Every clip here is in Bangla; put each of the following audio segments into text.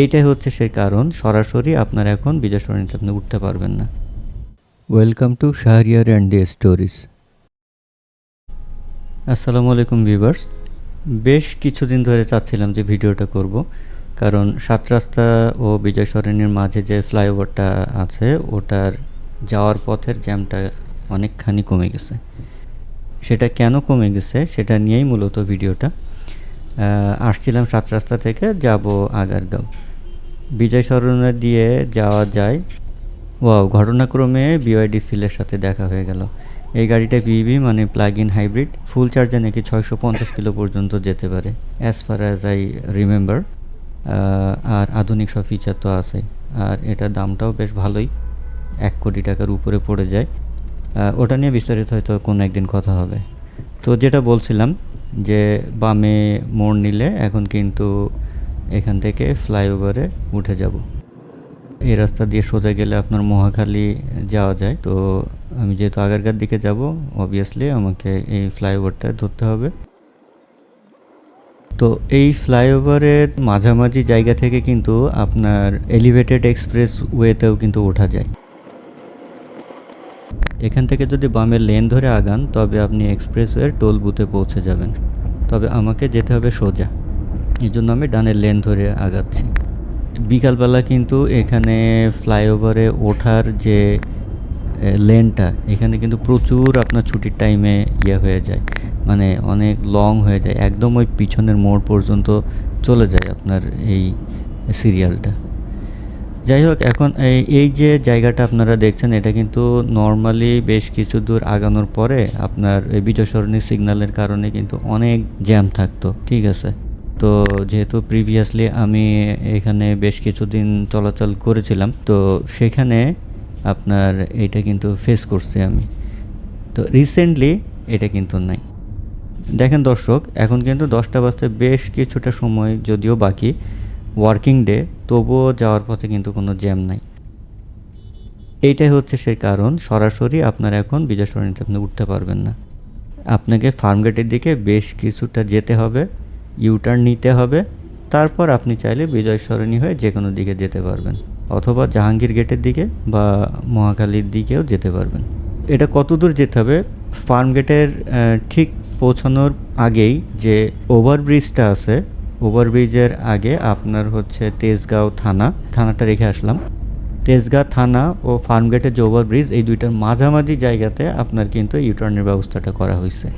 এইটাই হচ্ছে সেই কারণ সরাসরি আপনার এখন বিজয় সরণিতে আপনি উঠতে পারবেন না। Welcome to Shahriar and day stories আসসালামু আলাইকুম ভিউয়ার্স। বেশ কিছুদিন ধরে চাচ্ছিলাম যে ভিডিওটা করব কারণ সাত রাস্তা ও বিজয় সরণির মাঝে যে ফ্লাইওভারটা আছে ওটার যাওয়ার পথের জ্যামটা অনেকখানি কমে গেছে। সেটা কেন কমে গেছে সেটা নিয়েই মূলত ভিডিওটা। আসছিলাম সাত রাস্তা থেকে, যাব আগারগাঁও। বিজয় সরণা দিয়ে যাওয়া যায়। ওয়াও, ঘটনাক্রমে বিওয়াইডি সিলের সাথে দেখা হয়ে গেল। এই গাড়িটা বিবি মানে প্লাগ ইন হাইব্রিড ফুল চার্জে নাকি ছয়শো পঞ্চাশ কিলো পর্যন্ত যেতে পারে as far as I remember আর আধুনিক সব ফিচার তো আছে আর এটার দামটাও বেশ ভালোই, এক কোটি টাকার উপরে পড়ে যায়। ওটা নিয়ে বিস্তারিত হয়তো কোনো একদিন কথা হবে। তো যেটা বলছিলাম যে বামে মোড় নিলে এখন কিন্তু এখান থেকে ফ্লাইওভারে উঠে যাব। এই রাস্তা দিয়ে সোজা গেলে আপনার মহাখালী যাওয়া যায়। তো আমি যেহেতু আগারগার দিকে যাব অবভিয়াসলি আমাকে এই ফ্লাইওভারটা ধরতে হবে। তো এই ফ্লাইওভারের মাঝামাঝি জায়গা থেকে কিন্তু আপনার এলিভেটেড এক্সপ্রেস ওয়েতেও কিন্তু ওঠা যায়। এখান থেকে যদি বামের লেন ধরে আগান, তবে আপনি এক্সপ্রেসওয়ের টোল বুথে পৌঁছে যাবেন। তবে আমাকে যেতে হবে সোজা। এই জন্য আমি ডানের লেন ধরে আগাচ্ছি। বিকালবেলা কিন্তু এখানে ফ্লাইওভারে ওঠার যে লেনটা, এখানে কিন্তু প্রচুর আপনার ছুটির টাইমে ইয়ে হয়ে যায়। মানে অনেক লং হয়ে যায়। একদম ওই পিছনের মোড় পর্যন্ত চলে যায় আপনার এই সিরিয়ালটা যাই হোক এখন এই এই যে জায়গাটা আপনারা দেখছেন, এটা কিন্তু নর্মালি বেশ কিছু দূর আগানোর পরে আপনার এই সরণী সিগন্যালের কারণে কিন্তু অনেক জ্যাম থাকতো, ঠিক আছে? তো যেহেতু প্রিভিয়াসলি আমি এখানে বেশ কিছুদিন চলাচল করেছিলাম, তো সেখানে আপনার এটা কিন্তু ফেস করছি আমি। তো রিসেন্টলি এটা কিন্তু নাই। দেখেন দর্শক, এখন কিন্তু দশটা বাজতে বেশ কিছুটা সময় যদিও বাকি ওয়ার্কিং ডে তবুও যাওয়ার পথে কিন্তু কোনো জ্যাম নাই। এইটাই হচ্ছে সেই কারণ, সরাসরি আপনার এখন বিজয় আপনি উঠতে পারবেন না। আপনাকে ফার্মগেটের দিকে বেশ কিছুটা যেতে হবে ইউটার্ন নিতে হবে, তারপর আপনি চাইলে বিজয় সরণি হয়ে যে কোনো দিকে যেতে পারবেন, অথবা জাহাঙ্গীর গেটের দিকে বা মহাকালীর দিকেও যেতে পারবেন। এটা কত দূর যেতে হবে? ফার্মগেটের ঠিক পৌঁছানোর আগেই যে ওভারব্রিজটা আছে ওভারব্রিজের আগে আপনার হচ্ছে তেজগাঁও থানা, থানাটা রেখে আসলাম। তেজগাঁ থানা ও ফার্মগেটের যে ওভারব্রিজ, এই দুইটার মাঝামাঝি জায়গাতে আপনার কিন্তু ইউটার্নের ব্যবস্থাটা করা হয়েছে।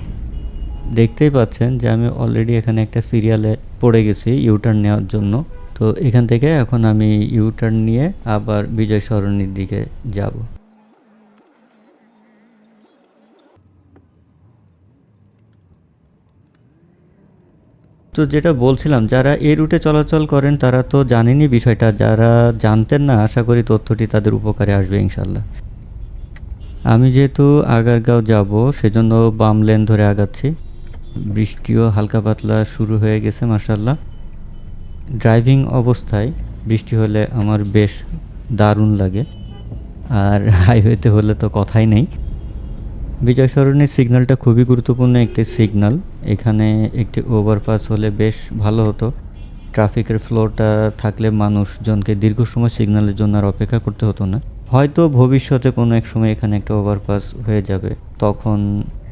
দেখতেই পাচ্ছেন যে আমি অলরেডি এখানে একটা সিরিয়ালে পড়ে গেছি ইউটার্ন নেওয়ার জন্য। তো এখান থেকে এখন আমি ইউটার্ন নিয়ে আবার বিজয় সরণির দিকে যাব। তো যেটা বলছিলাম, যারা এই রুটে চলাচল করেন, তারা তো জানেনই বিষয়টা। যারা জানতেন না, আশা করি তথ্যটি তাদের উপকারে আসবে ইনশাল্লাহ। আমি যেহেতু আগারগাঁও যাব, সেজন্য বাম লেন ধরে আগাচ্ছি। বৃষ্টিও হালকা পাতলা শুরু হয়ে গেছে মার্শাল্লাহ ড্রাইভিং অবস্থায় বৃষ্টি হলে আমার বেশ দারুণ লাগে। আর হাইওয়েতে হলে তো কথাই নেই। বিজয় সরণির সিগন্যালটা খুবই গুরুত্বপূর্ণ একটি সিগন্যাল। এখানে একটি ওভারপাস হলে বেশ ভালো হতো। ট্রাফিকের ফ্লোটা থাকলে মানুষজনকে দীর্ঘ সময় সিগন্যালের জন্য আর অপেক্ষা করতে হতো না। হয়তো ভবিষ্যতে কোনো এক সময় এখানে একটা ওভারপাস হয়ে যাবে। তখন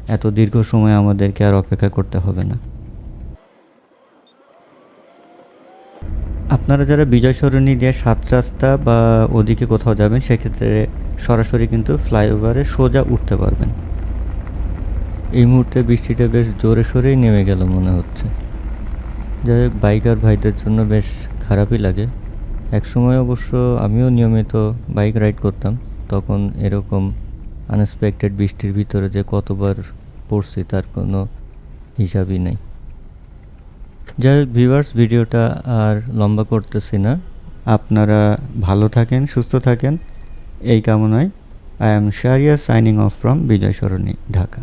এত দীর্ঘ সময় আমাদেরকে আর অপেক্ষা করতে হবে না। আপনারা যারা বিজয় সরণি দিয়ে সাত রাস্তা বা ওদিকে কোথাও যাবেন, সেক্ষেত্রে সরাসরি কিন্তু ফ্লাইওভারে সোজা উঠতে পারবেন। এই মুহূর্তে বৃষ্টিটা বেশ জোরে সোরেই নেমে গেল মনে হচ্ছে। যাই হোক বাইকার ভাইদের জন্য বেশ খারাপই লাগে। এক সময় অবশ্য আমিও নিয়মিত বাইক রাইড করতাম, তখন এরকম আনএক্সপেক্টেড বৃষ্টির ভিতরে যে কতবার পড়ছি তার কোনো হিসাবই নেই। যাই হোক ভিউয়ার্স ভিডিওটা আর লম্বা করতেছি না। আপনারা ভালো থাকেন, সুস্থ থাকেন। এই কামনায় I am Sharia signing off from Bijoy Sarani Dhaka